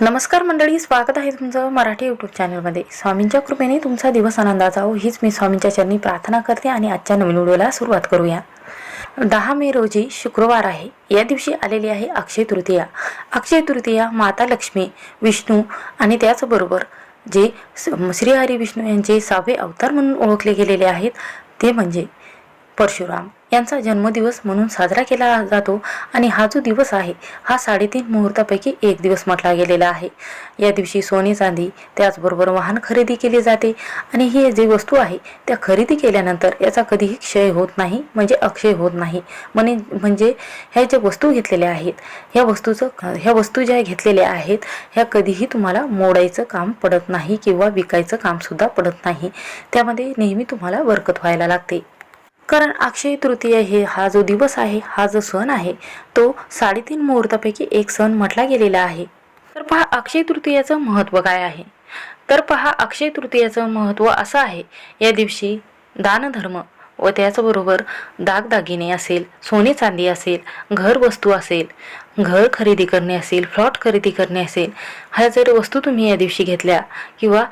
नमस्कार मंडळी स्वागत आहे तुमचं मराठी यूट्यूब चॅनलमध्ये स्वामींच्या कृपेने तुमचा दिवस आनंदाचा हो हीच मी स्वामींच्या चरणी प्रार्थना करते आणि आजच्या नवीन व्हिडिओला सुरुवात करूया. दहा मे रोजी शुक्रवार आहे. या दिवशी आलेली आहे अक्षय तृतीया. अक्षय तृतीया माता लक्ष्मी विष्णू आणि त्याचबरोबर जे श्री हरी विष्णू यांचे सहावे अवतार म्हणून ओळखले गेलेले आहेत ते म्हणजे परशुराम. यांचा जन्मदिवस म्हणून साजरा केला जातो आणि हा जो दिवस आहे हा साडेतीन मुहूर्तापैकी एक दिवस म्हटला गेलेला आहे. या दिवशी सोने चांदी त्याचबरोबर वाहन खरेदी केली जाते आणि ही जी वस्तू आहे त्या खरेदी केल्यानंतर याचा कधीही क्षय होत नाही म्हणजे अक्षय होत नाही. म्हणे म्हणजे ह्या ज्या वस्तू घेतलेल्या आहेत ह्या वस्तूचं ह्या वस्तू ज्या घेतलेल्या आहेत ह्या कधीही तुम्हाला मोडायचं काम पडत नाही किंवा विकायचं कामसुद्धा पडत नाही. त्यामध्ये नेहमी तुम्हाला बरकत व्हायला लागते. कारण अक्षय तृतीय हे हा जो दिवस आहे हा जो सण आहे तो साडेतीन मुहूर्तापैकी एक सण म्हटला गेलेला आहे. तर पहा अक्षय तृतीयाचं महत्त्व काय आहे? तर पहा अक्षय तृतीयाचं महत्त्व असं आहे. या दिवशी दानधर्म व त्याचबरोबर दागदागिने असेल सोने चांदी असेल घर वस्तू असेल घर खरेदी करणे असेल फ्लॉट खरेदी करणे असेल ह्या जर वस्तू तुम्ही या दिवशी घेतल्या किंवा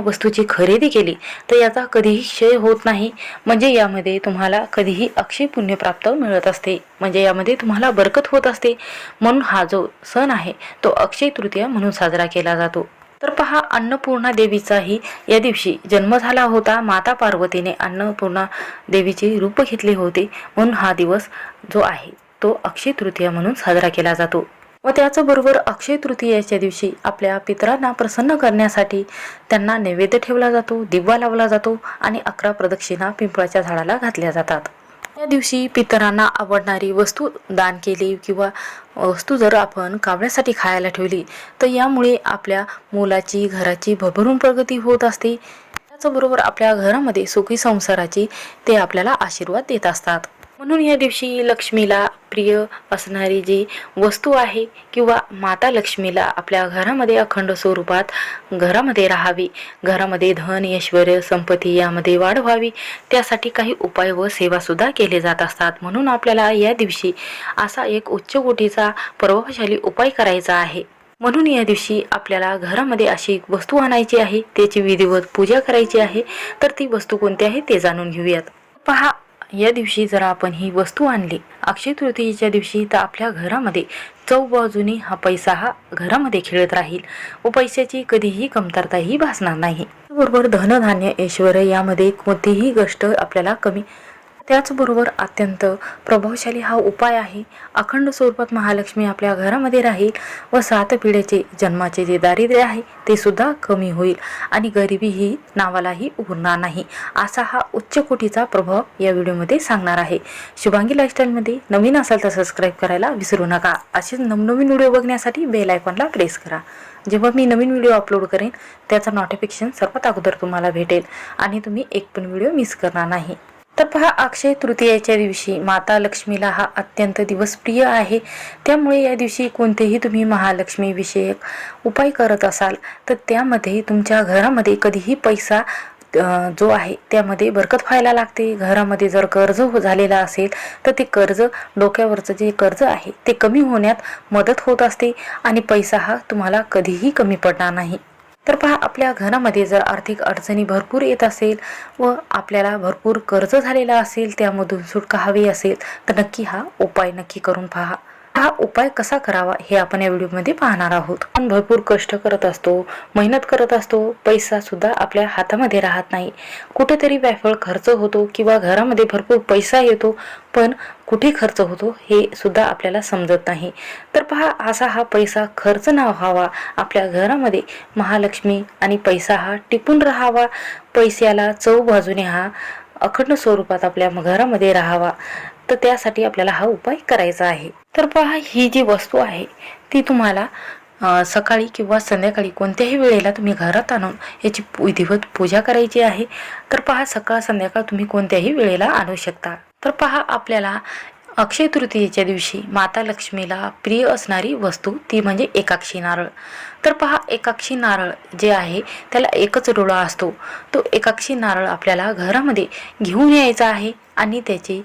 वस्तूची खरेदी केली तर याचा कधीही क्षय होत नाही. म्हणजे यामध्ये तुम्हाला कधीही अक्षय पुण्यप्राप्त मिळत असते. म्हणजे यामध्ये तुम्हाला बरकत होत असते. म्हणून हा जो सण आहे तो अक्षय तृतीया म्हणून साजरा केला जातो. तर पहा अन्नपूर्णा देवीचाही या दिवशी जन्म झाला होता. माता पार्वतीने अन्नपूर्णा देवीचे रूप घेतले होते. म्हणून हा दिवस जो आहे तो अक्षय तृतीया म्हणून साजरा केला जातो. व त्याचबरोबर अक्षय तृतीयाच्या दिवशी आपल्या पितरांना प्रसन्न करण्यासाठी त्यांना नैवेद्य ठेवला जातो दिवा लावला जातो आणि अकरा प्रदक्षिणा पिंपळाच्या झाडाला घातल्या जातात. या दिवशी पितरांना आवडणारी वस्तू दान केली किंवा वस्तू जर आपण कावण्यासाठी खायला ठेवली तर यामुळे आपल्या मुलाची घराची भरभरून प्रगती होत असते. त्याचबरोबर आपल्या घरामध्ये सुखी संसाराची ते आपल्याला आशीर्वाद देत असतात. म्हणून या दिवशी लक्ष्मीला प्रिय असणारी जी वस्तू आहे किंवा माता लक्ष्मीला आपल्या घरामध्ये अखंड स्वरूपात घरामध्ये राहावी घरामध्ये धन ऐश्वर संपत्ती यामध्ये वाढ व्हावी त्यासाठी काही उपाय व सेवासुद्धा केले जात असतात. म्हणून आपल्याला या दिवशी असा एक उच्च कोटीचा प्रभावशाली उपाय करायचा आहे. म्हणून या दिवशी आपल्याला घरामध्ये अशी वस्तू आणायची आहे त्याची विधिवत पूजा करायची आहे. तर ती वस्तू कोणती आहे ते जाणून घेऊयात. पहा या दिवशी जर आपण ही वस्तू आणली. अक्षय तृतीयेच्या दिवशी तर आपल्या घरामध्ये चौबाजूनी हा पैसा हा घरामध्ये खेळत राहील. व पैशाची कधीही कमतरताही भासणार नाही. बरोबर धनधान्य ऐश्वर यामध्ये कोणतीही गोष्ट आपल्याला कमी त्याचबरोबर अत्यंत प्रभावशाली हा उपाय आहे. अखंड स्वरूपात महालक्ष्मी आपल्या घरामध्ये राहील व सात पिढ्याचे जन्माचे जे दारिद्र्य आहे ते सुद्धा कमी होईल आणि गरिबी ही नावालाही उरणार नाही. असा हा उच्च कोटीचा प्रभाव या व्हिडिओमध्ये सांगणार आहे. शुभांगी लाईफस्टाईलमध्ये नवीन असाल तर सबस्क्राईब करायला विसरू नका. असेच नवनवीन व्हिडिओ बघण्यासाठी बेल आयकॉनला प्रेस करा. जेव्हा मी नवीन व्हिडिओ अपलोड करेन त्याचा नोटिफिकेशन सर्वात अगोदर तुम्हाला भेटेल आणि तुम्ही एक पण व्हिडिओ मिस करणार नाही. तर पहा अक्षय तृतीयेच्या दिवशी माता लक्ष्मीला हा अत्यंत दिवसप्रिय आहे. त्यामुळे या दिवशी कोणतेही तुम्ही महालक्ष्मी विषयक उपाय करत असाल तर त्यामध्ये तुमच्या घरामध्ये कधीही पैसा जो आहे त्यामध्ये बरकत व्हायला लागते. घरामध्ये जर कर्ज हो- झालेला असेल तर ते कर्ज डोक्यावरचं जे कर्ज आहे ते कमी होण्यात मदत होत असते आणि पैसा हा तुम्हाला कधीही कमी पडणार नाही. तर पहा आपल्या घरामध्ये जर आर्थिक अडचणी भरपूर येत असेल व आपल्याला भरपूर कर्ज झालेला असेल त्यामधून सुटका हवी असेल तर नक्की हा उपाय नक्की करून पहा. हा उपाय कसा करावा हे आपण या व्हिडिओमध्ये पाहणार आहोत. आपण भरपूर कष्ट करत असतो मेहनत करत असतो पैसा सुद्धा आपल्या हातामध्ये राहत नाही. कुठेतरी व्याफळ खर्च होतो किंवा घरामध्ये भरपूर पैसा येतो पण कुठे खर्च होतो हे सुद्धा आपल्याला समजत नाही. तर पहा असा हा पैसा खर्च न व्हावा आपल्या घरामध्ये महालक्ष्मी आणि पैसा हा टिपून राहावा पैशाला चव बाजूने हा अखंड स्वरूपात आपल्या घरामध्ये राहावा. तर त्यासाठी आपल्याला हा उपाय करायचा आहे. तर पहा ही जी वस्तू आहे ती तुम्हाला सकाळी किंवा संध्याकाळी कोणत्याही वेळेला तुम्ही घरात आणून याची विधिवत पूजा करायची आहे. तर पहा सकाळ संध्याकाळ तुम्ही कोणत्याही वेळेला आणू शकता. तर पहा आपल्याला अक्षय तृतीयेच्या दिवशी माता लक्ष्मीला प्रिय असणारी वस्तू ती म्हणजे एकाक्षी नारळ. तर पहा एकाक्षी नारळ जे आहे त्याला एकच डोळा असतो. तो एकाक्षी नारळ आपल्याला घरामध्ये घेऊन यायचा आहे आणि त्याची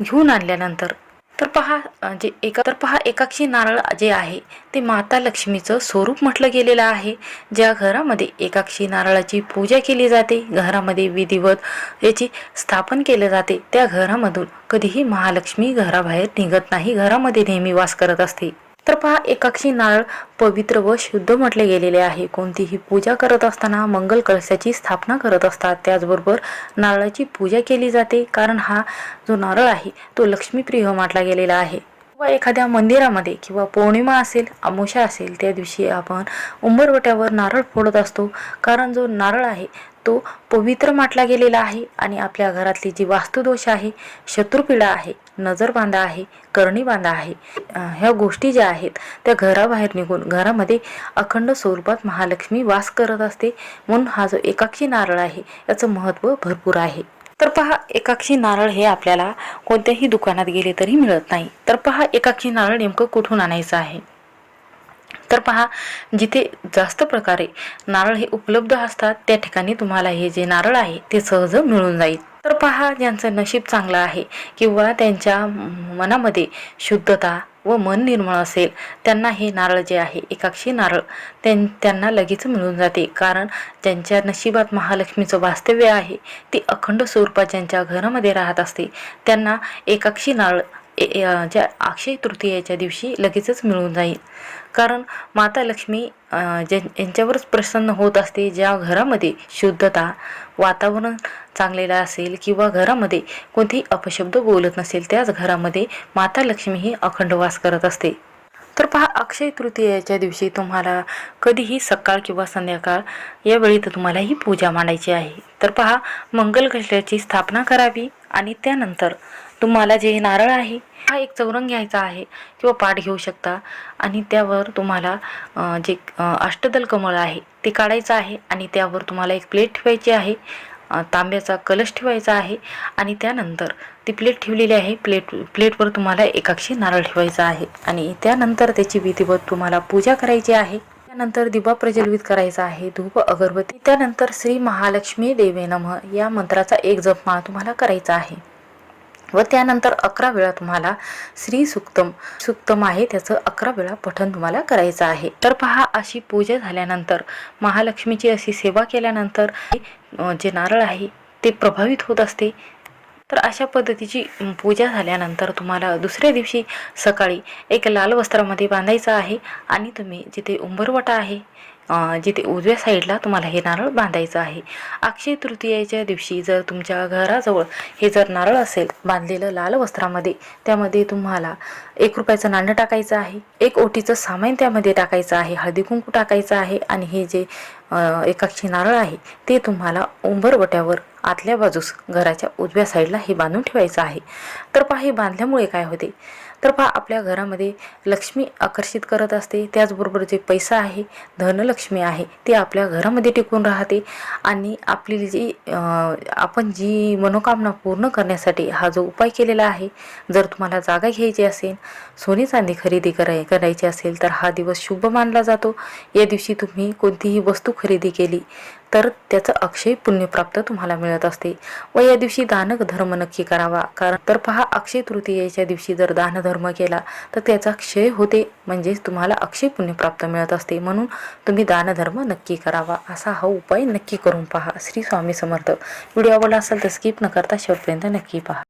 घेऊन आणल्यानंतर तर पहा जे एका तर पहा एकाक्षी नारळ जे आहे ते माता लक्ष्मीचं स्वरूप म्हटलं गेलेलं आहे. ज्या घरामध्ये एकाक्षी नारळाची पूजा केली जाते घरामध्ये विधिवत याची स्थापन केले जाते त्या घरामधून कधीही महालक्ष्मी घराबाहेर निघत नाही घरामध्ये नेहमी वास करत असते. तर पहा एकाक्षी नारळ पवित्र व शुद्ध म्हटले गेलेले आहे. कोणतीही पूजा करत असताना मंगल कळशाची स्थापना करत असतात. त्याचबरोबर नारळाची पूजा केली जाते कारण हा जो नारळ आहे तो लक्ष्मीप्रिय म्हटला गेलेला आहे. किंवा एखाद्या मंदिरामध्ये किंवा पौर्णिमा असेल अमोशा असेल त्या दिवशी आपण उंबरवट्यावर नारळ फोडत असतो. कारण जो नारळ आहे तो पवित्र माटला गेलेला आहे आणि आपल्या घरातली जी वास्तुदोष आहे शत्रुपीडा आहे नजर बांधा आहे करणी बांधा आहे ह्या गोष्टी ज्या आहेत त्या घराबाहेर निघून घरामध्ये अखंड स्वरूपात महालक्ष्मी वास करत असते म्हणून हा जो एकाक्षी नारळ आहे याचं महत्त्व भरपूर आहे. तर पहा एकाक्षी नारळ हे आपल्याला कोणत्याही दुकानात गेले तरी मिळत नाही. तर पहा एकाक्षी नारळ नेमकं कुठून आणायचं आहे? तर पहा जिथे जास्त प्रकारे नारळ हे उपलब्ध असतात त्या ठिकाणी तुम्हाला हे जे नारळ आहे ते सहज मिळून जाईल. तर पहा ज्यांचं नशीब चांगलं आहे किंवा त्यांच्या मनामध्ये शुद्धता व मन निर्मळ असेल त्यांना हे नारळ जे आहे एकाक्षी नारळ त्यां त्यांना लगेच मिळून जाते. कारण ज्यांच्या नशिबात महालक्ष्मीचं वास्तव्य आहे ती अखंड स्वरूपात ज्यांच्या घरामध्ये राहत असते त्यांना एकाक्षी नारळ ज्या अक्षय तृतीयेच्या दिवशी लगेचच मिळून जाईल. कारण माता लक्ष्मी ज्या यांच्यावरच प्रसन्न होत असते ज्या घरामध्ये शुद्धता वातावरण चांगलेलं असेल किंवा घरामध्ये कोणतेही अपशब्द बोलत नसेल त्याच घरामध्ये माता लक्ष्मी ही अखंड वास करत असते. तर पहा अक्षय तृतीयेच्या दिवशी तुम्हाला कधीही सकाळ किंवा संध्याकाळ यावेळी तर तुम्हाला ही पूजा मांडायची आहे. तर पहा मंगल घटल्याची स्थापना करावी आणि त्यानंतर तुम्हाला जे नारळ आहे हा एक चौरंग घ्यायचा आहे किंवा पाठ घेऊ शकता. आणि त्यावर तुम्हाला जे अष्टदल कमळ आहे ते काढायचं आहे आणि त्यावर तुम्हाला एक प्लेट ठेवायची आहे. तांब्याचा कलश ठेवायचा आहे आणि त्यानंतर ती प्लेट ठेवलेली आहे. प्लेट प्लेटवर तुम्हाला एकाक्षी नारळ ठेवायचा आहे आणि त्यानंतर त्याची विधिवत तुम्हाला पूजा करायची आहे. त्यानंतर दिवा प्रज्वलित करायचा आहे धूप अगरबत्ती. त्यानंतर श्री महालक्ष्मी देवे नमः या मंत्राचा एक जपमाळ तुम्हाला करायचा आहे. व त्यानंतर अकरा वेळा तुम्हाला श्री सुक्तम सुक्तम आहे त्याचं अकरा वेळा पठण तुम्हाला करायचं आहे. तर पहा अशी पूजा झाल्यानंतर महालक्ष्मीची अशी सेवा केल्यानंतर जे नारळ आहे ते प्रभावित होत असते. तर अशा पद्धतीची पूजा झाल्यानंतर तुम्हाला दुसऱ्या दिवशी सकाळी एक लाल वस्त्रामध्ये बांधायचं आहे आणि तुम्ही जिथे उंबरवटा आहे जिथे उजव्या साईडला तुम्हाला हे नारळ बांधायचं आहे. अक्षय तृतीयेच्या दिवशी जर तुमच्या घराजवळ हे जर नारळ असेल बांधलेलं लाल वस्त्रामध्ये त्यामध्ये तुम्हाला एक रुपयाचं नाणं टाकायचं आहे एक ओटीचं सामान त्यामध्ये टाकायचं आहे हळदी कुंकू टाकायचं आहे आणि हे जे एकाक्षी नारळ आहे ते तुम्हाला उंबरवट्यावर आतल्या बाजूस घराच्या उजव्या साईडला हे बांधून ठेवायचं आहे. तर पहा हे बांधल्यामुळे काय होते? तर पहा आपल्या घरामध्ये लक्ष्मी आकर्षित करत असते. त्याचबरोबर जे पैसा आहे धनलक्ष्मी आहे ती आपल्या घरामध्ये टिकून राहते. आणि आपली जी आपण जी मनोकामना पूर्ण करण्यासाठी हा जो उपाय केलेला आहे जर तुम्हाला जागा घ्यायची असेल सोने चांदी खरेदी कराय करायची असेल तर हा दिवस शुभ मानला जातो. या दिवशी तुम्ही कोणतीही वस्तू खरेदी केली तर त्याचं अक्षय पुण्यप्राप्त तुम्हाला मिळत असते. व या दिवशी दानक धर्म नक्की करावा. कारण तर पहा अक्षय तृतीयेच्या दिवशी जर दानधर्म केला तर त्याचा क्षय होते म्हणजेच तुम्हाला अक्षय पुण्यप्राप्त मिळत असते. म्हणून तुम्ही दानधर्म नक्की करावा. असा हा उपाय नक्की करून पहा. श्री स्वामी समर्थ. व्हिडिओ आवडला असेल तर स्किप न करता शेवटपर्यंत नक्की पहा.